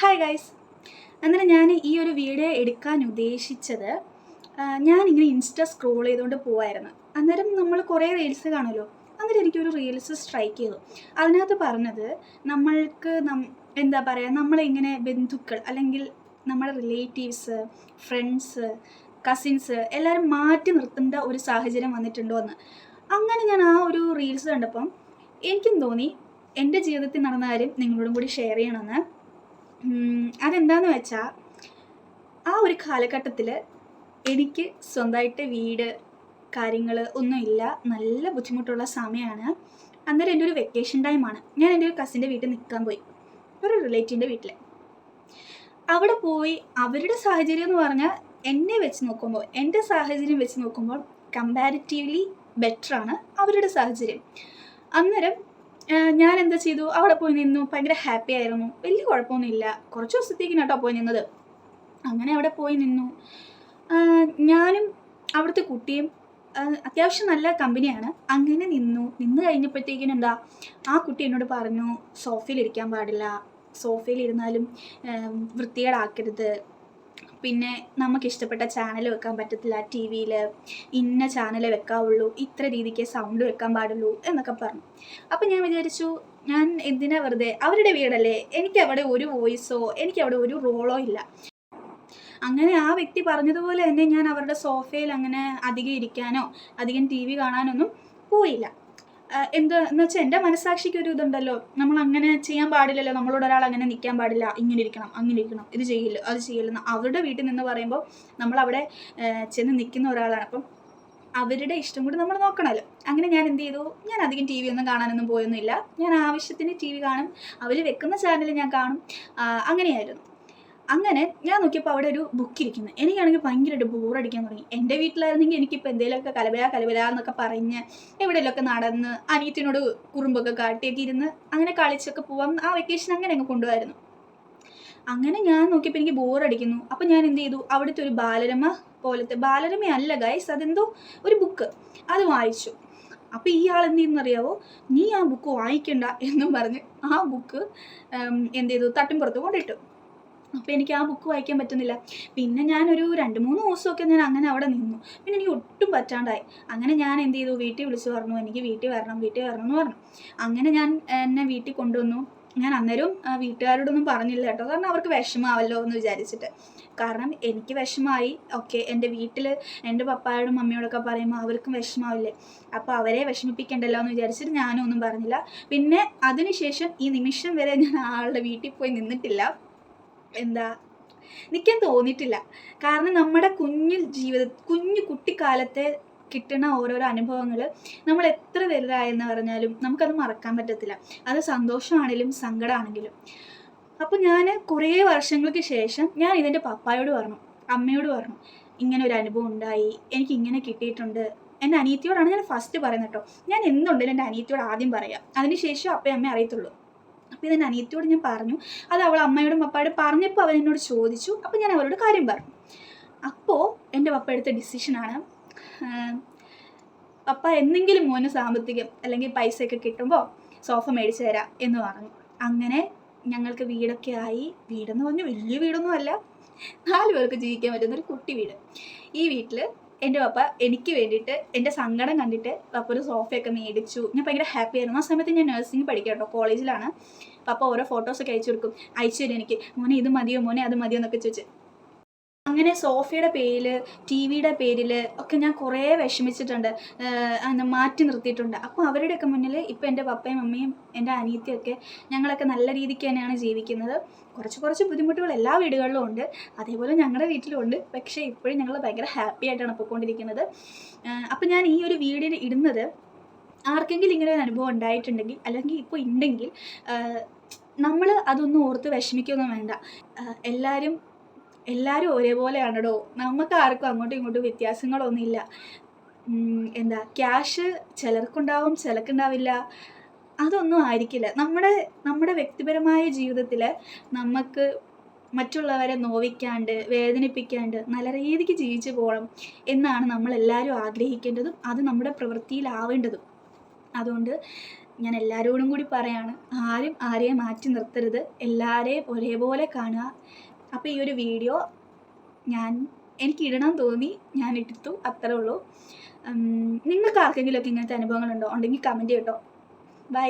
Hi guys അന്നേരം ഞാൻ ഈ ഒരു വീഡിയോ എടുക്കാൻ ഉദ്ദേശിച്ചത് ഞാനിങ്ങനെ ഇൻസ്റ്റ സ്ക്രോൾ ചെയ്തുകൊണ്ട് പോവായിരുന്നു. അന്നേരം നമ്മൾ കുറേ റീൽസ് കാണുമല്ലോ? അന്നേരം എനിക്കൊരു റീൽസ് സ്ട്രൈക്ക് ചെയ്തു. അതിനകത്ത് പറഞ്ഞത് നമ്മൾക്ക് എന്താ പറയുക നമ്മളിങ്ങനെ ബന്ധുക്കൾ അല്ലെങ്കിൽ നമ്മുടെ റിലേറ്റീവ്സ് ഫ്രണ്ട്സ് കസിൻസ് എല്ലാവരും മാറ്റി നിർത്തേണ്ട ഒരു സാഹചര്യം വന്നിട്ടുണ്ടോ എന്ന്. അങ്ങനെ ഞാൻ ആ ഒരു റീൽസ് കണ്ടപ്പം എനിക്കും തോന്നി എന്റെ ജീവിതത്തിൽ നടന്ന കാര്യം നിങ്ങളോടും കൂടി ഷെയർ ചെയ്യണമെന്ന്. അതെന്താന്ന് വെച്ചാൽ ആ ഒരു കാലഘട്ടത്തിൽ എനിക്ക് സ്വന്തമായിട്ട് വീട് കാര്യങ്ങൾ ഒന്നുമില്ല നല്ല ബുദ്ധിമുട്ടുള്ള സമയമാണ് അന്നേരം എന്റെ ഒരു വെക്കേഷൻ ടൈമാണ് ഞാൻ എന്റെ ഒരു കസിന്റെ വീട്ടിൽ നിൽക്കാൻ പോയി. ഒരു റിലേറ്റീവിന്റെ വീട്ടിൽ അവിടെ പോയി അവരുടെ സാഹചര്യം എന്ന് പറഞ്ഞാൽ എന്നെ വെച്ച് നോക്കുമ്പോൾ എന്റെ സാഹചര്യം വെച്ച് നോക്കുമ്പോൾ കമ്പാരിറ്റീവ്ലി ബെറ്ററാണ് അവരുടെ സാഹചര്യം. അന്നേരം ഞാൻ എന്താ ചെയ്തു? അവിടെ പോയി നിന്നു. ഭയങ്കര ഹാപ്പി ആയിരുന്നു. വലിയ കുഴപ്പമൊന്നുമില്ല. കുറച്ച് ദിവസത്തേക്ക് കേട്ടോ പോയി നിന്നത്. അങ്ങനെ അവിടെ പോയി നിന്നു. ഞാനും അവിടുത്തെ കുട്ടിയും അത്യാവശ്യം നല്ല കമ്പനിയാണ്. അങ്ങനെ നിന്നു. നിന്ന് കഴിഞ്ഞപ്പോഴത്തേക്കിനും എന്താ ആ കുട്ടി എന്നോട് പറഞ്ഞു സോഫയിൽ ഇരിക്കാൻ പാടില്ല. സോഫയിൽ ഇരുന്നാലും വൃത്തികേടാക്കരുത്. പിന്നെ നമുക്ക് ഇഷ്ടപ്പെട്ട ചാനൽ വെക്കാൻ പറ്റത്തില്ല. ടി വിയിൽ ഇന്ന ചാനൽ വെക്കാവുള്ളൂ. ഇത്ര രീതിക്ക് സൗണ്ട് വെക്കാൻ പാടുള്ളൂ എന്നൊക്കെ പറഞ്ഞു. അപ്പം ഞാൻ വിചാരിച്ചു ഞാൻ എന്തിനാ വെറുതെ? അവരുടെ വീടല്ലേ? എനിക്ക് അവിടെ ഒരു വോയിസോ എനിക്ക് അവിടെ ഒരു റോളോ ഇല്ല. അങ്ങനെ ആ വ്യക്തി പറഞ്ഞതുപോലെ തന്നെ ഞാൻ അവരുടെ സോഫയിൽ അങ്ങനെ അധികം ഇരിക്കാനോ അധികം ടി വി കാണാനൊന്നും പോയില്ല. എന്ത് എന്ന് വെച്ചാൽ എന്റെ മനസാക്ഷിക്ക് ഒരു ഇതുണ്ടല്ലോ. നമ്മൾ അങ്ങനെ ചെയ്യാൻ പാടില്ലല്ലോ. നമ്മളോട് ഒരാൾ അങ്ങനെ നിൽക്കാൻ പാടില്ല. ഇങ്ങനെ ഇരിക്കണം അങ്ങനെ ഇരിക്കണം. ഇത് ചെയ്യില്ല അത് ചെയ്യില്ലെന്ന് അവരുടെ വീട്ടിൽ നിന്ന് പറയുമ്പോൾ നമ്മൾ അവിടെ ചെന്ന് നിൽക്കുന്ന ഒരാളാണ്. അപ്പം അവരുടെ ഇഷ്ടം കൂടി നമ്മൾ നോക്കണമല്ലോ അങ്ങനെ ഞാൻ എന്ത് ചെയ്തു? ഞാൻ അധികം ടി വി ഒന്നും കാണാനൊന്നും പോയൊന്നുമില്ല. ഞാൻ ആവശ്യത്തിന് ടി വി കാണും. അവർ വെക്കുന്ന ചാനൽ ഞാൻ കാണും. അങ്ങനെയായിരുന്നു. അങ്ങനെ ഞാൻ നോക്കിയപ്പോൾ അവിടെ ഒരു ബുക്ക് ഇരിക്കുന്നു. എനിക്കാണെങ്കിൽ ഭയങ്കരമായിട്ട് ബോറടിക്കാൻ തുടങ്ങി. എന്റെ വീട്ടിലായിരുന്നെങ്കിൽ എനിക്കിപ്പോൾ എന്തെങ്കിലുമൊക്കെ കലബല കലബല എന്നൊക്കെ പറഞ്ഞ് എവിടെയെങ്കിലുമൊക്കെ നടന്ന് അനിയത്തിനോട് കുറുമ്പൊക്കെ കാട്ടിയൊക്കെ ഇരുന്ന് അങ്ങനെ കളിച്ചൊക്കെ പോവാം. ആ വെക്കേഷൻ അങ്ങനെ അങ്ങ് കൊണ്ടുപോയിരുന്നു അങ്ങനെ ഞാൻ നോക്കിയപ്പോൾ എനിക്ക് ബോറടിക്കുന്നു അപ്പം ഞാൻ എന്ത് ചെയ്തു? അവിടുത്തെ ഒരു ബാലരമ പോലത്തെ ബാലരമ അല്ല ഗൈസ് അതെന്തോ ഒരു ബുക്ക് അത് വായിച്ചു. അപ്പോൾ ഈ ആൾ എന്ത് ചെയ്യുന്നറിയാവോ നീ ആ ബുക്ക് വായിക്കണ്ട എന്നും പറഞ്ഞ് ആ ബുക്ക് എന്ത് ചെയ്തു? തട്ടിൻപുറത്ത് കൊണ്ടിട്ടു. അപ്പോൾ എനിക്ക് ആ ബുക്ക് വായിക്കാൻ പറ്റുന്നില്ല. പിന്നെ ഞാനൊരു രണ്ട് മൂന്ന് ദിവസമൊക്കെ ഞാൻ അങ്ങനെ അവിടെ നിന്നു. പിന്നെ എനിക്ക് ഒട്ടും പറ്റാണ്ടായി. അങ്ങനെ ഞാൻ എന്ത് ചെയ്തു? വീട്ടിൽ വിളിച്ചു പറഞ്ഞു. എനിക്ക് വീട്ടിൽ വരണം വീട്ടിൽ വരണം എന്ന് പറഞ്ഞു. അങ്ങനെ ഞാൻ എന്നെ വീട്ടിൽ കൊണ്ടുവന്നു. ഞാൻ അന്നേരം വീട്ടുകാരോടൊന്നും പറഞ്ഞില്ല കേട്ടോ. കാരണം അവർക്ക് വിഷമാവല്ലോ എന്ന് വിചാരിച്ചിട്ട്. കാരണം എനിക്ക് വിഷമായി ഓക്കെ എന്റെ വീട്ടിൽ എന്റെ പപ്പായോടും മമ്മിയോടൊക്കെ പറയുമ്പോൾ അവർക്കും വിഷമാവില്ലേ അപ്പോൾ അവരെ വിഷമിപ്പിക്കണ്ടല്ലോ എന്ന് വിചാരിച്ചിട്ട് ഞാനും ഒന്നും പറഞ്ഞില്ല. പിന്നെ അതിനുശേഷം ഈ നിമിഷം വരെ ഞാൻ ആളുടെ വീട്ടിൽ പോയി നിന്നിട്ടില്ല. എന്താ? നിൽക്കാൻ തോന്നിയിട്ടില്ല. കാരണം നമ്മുടെ കുഞ്ഞു ജീവിത കുഞ്ഞു കുട്ടിക്കാലത്തെ കിട്ടുന്ന ഓരോരോ അനുഭവങ്ങൾ നമ്മൾ എത്ര വലുതായെന്ന് പറഞ്ഞാലും നമുക്കത് മറക്കാൻ പറ്റത്തില്ല. അത് സന്തോഷമാണെങ്കിലും സങ്കടമാണെങ്കിലും അപ്പോൾ ഞാൻ കുറേ വർഷങ്ങൾക്ക് ശേഷം ഞാൻ ഇതിന്റെ പപ്പായോട് പറഞ്ഞു. അമ്മയോട് പറഞ്ഞു. ഇങ്ങനെ ഒരു അനുഭവം ഉണ്ടായി. എനിക്ക് ഇങ്ങനെ കിട്ടിയിട്ടുണ്ട്. എന്റെ അനിയത്തിയോടാണ് ഞാൻ ഫസ്റ്റ് പറയുന്നത് കേട്ടോ. ഞാൻ എന്തുണ്ടെങ്കിലും എന്റെ അനിയത്തിയോട് ആദ്യം പറയാം. അതിനുശേഷം അപ്പം അമ്മ അറിയത്തുള്ളൂ. അപ്പോൾ ഇതെന്റെ അനിയത്തിയോട് ഞാൻ പറഞ്ഞു. അത് അവൾ അമ്മയോടും പപ്പായോടും പറഞ്ഞപ്പോൾ അവൻ എന്നോട് ചോദിച്ചു. അപ്പോൾ ഞാൻ അവരോട് കാര്യം പറഞ്ഞു. അപ്പോൾ എന്റെ പപ്പ എടുത്ത ഡിസിഷനാണ് പപ്പ എന്തെങ്കിലും മോന് സാമ്പത്തികം അല്ലെങ്കിൽ പൈസയൊക്കെ കിട്ടുമ്പോൾ സോഫ മേടിച്ചു തരാം എന്ന് പറഞ്ഞു. അങ്ങനെ ഞങ്ങൾക്ക് വീടൊക്കെ ആയി. വീടെന്ന് പറഞ്ഞു വലിയ വീടൊന്നും അല്ല. നാല് പേർക്ക് ജീവിക്കാൻ പറ്റുന്ന ഒരു കുട്ടി വീട്. ഈ വീട്ടിൽ എന്റെ പപ്പ എനിക്ക് വേണ്ടിയിട്ട് എന്റെ സങ്കടം കണ്ടിട്ട് പപ്പ ഒരു സോഫയൊക്കെ മേടിച്ചു. ഞാൻ ഭയങ്കര ഹാപ്പി ആയിരുന്നു. ആ സമയത്ത് ഞാൻ നഴ്സിംഗ് പഠിക്കാട്ടോ കേട്ടോ. കോളേജിലാണ് പപ്പ ഓരോ ഫോട്ടോസൊക്കെ അയച്ചു കൊടുക്കും. അയച്ചു തരും എനിക്ക്. മോനെ ഇത് മതിയോ? മോനെ അത് മതിയോ? എന്നൊക്കെ ചോദിച്ച്. അങ്ങനെ സോഫയുടെ പേരിൽ ടി വിയുടെ പേരിൽ ഒക്കെ ഞാൻ കുറേ വിഷമിച്ചിട്ടുണ്ട്. മാറ്റി നിർത്തിയിട്ടുണ്ട്. അപ്പോൾ അവരുടെയൊക്കെ മുന്നിൽ ഇപ്പോൾ എന്റെ പപ്പയും അമ്മയും എന്റെ അനിയത്തിയൊക്കെ ഞങ്ങളൊക്കെ നല്ല രീതിക്ക് തന്നെയാണ് ജീവിക്കുന്നത്. കുറച്ച് കുറച്ച് ബുദ്ധിമുട്ടുകൾ എല്ലാ വീടുകളിലും ഉണ്ട്. അതേപോലെ ഞങ്ങളുടെ വീട്ടിലും ഉണ്ട് പക്ഷേ ഇപ്പോഴും ഞങ്ങൾ ഭയങ്കര ഹാപ്പി ആയിട്ടാണ് പോയിക്കൊണ്ടിരിക്കുന്നത്. അപ്പോൾ ഞാൻ ഈ ഒരു വീഡിയോ ഇടുന്നത് ആർക്കെങ്കിലും ഇങ്ങനെ ഒരു അനുഭവം ഉണ്ടായിട്ടുണ്ടെങ്കിൽ അല്ലെങ്കിൽ ഇപ്പോൾ ഉണ്ടെങ്കിൽ നമ്മൾ അതൊന്നും ഓർത്ത് വിഷമിക്കൊന്നും വേണ്ട. എല്ലാവരും എല്ലാവരും ഒരേപോലെയാണടോ. നമുക്ക് ആർക്കും അങ്ങോട്ടും ഇങ്ങോട്ടും വ്യത്യാസങ്ങളൊന്നുമില്ല. എന്താ ക്യാഷ് ചിലർക്കുണ്ടാവും ചിലർക്കുണ്ടാവില്ല. അതൊന്നും ആയിരിക്കില്ല. നമ്മുടെ നമ്മുടെ വ്യക്തിപരമായ ജീവിതത്തിൽ നമുക്ക് മറ്റുള്ളവരെ നോവിക്കാണ്ട് വേദനിപ്പിക്കാണ്ട് നല്ല രീതിക്ക് ജീവിച്ചു പോകണം എന്നാണ് നമ്മളെല്ലാവരും ആഗ്രഹിക്കേണ്ടതും അത് നമ്മുടെ പ്രവൃത്തിയിലാവേണ്ടതും. അതുകൊണ്ട് ഞാൻ എല്ലാവരോടും കൂടി പറയാണ് ആരും ആരെയും മാറ്റി നിർത്തരുത്. എല്ലാവരെയും ഒരേപോലെ കാണുക. അപ്പോൾ ഈ ഒരു വീഡിയോ ഞാൻ എനിക്ക് ഇടണം തോന്നി ഞാൻ ഇട്ടു അത്രേ ഉള്ളൂ. നിങ്ങൾക്ക് ആർക്കെങ്കിലുമൊക്കെ ഇങ്ങനത്തെ അനുഭവങ്ങളുണ്ടോ? ഉണ്ടെങ്കിൽ കമന്റ് കേട്ടോ ബൈ